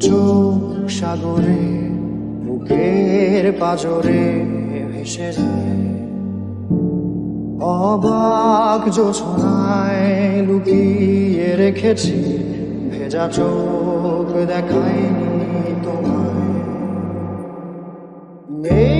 চোখ সাগরে বুকের পাজরে ভেসে অবাক জোছনায় লুকিয়ে রেখেছি ভেজা চোখ দেখায়নি তোমায়। নেই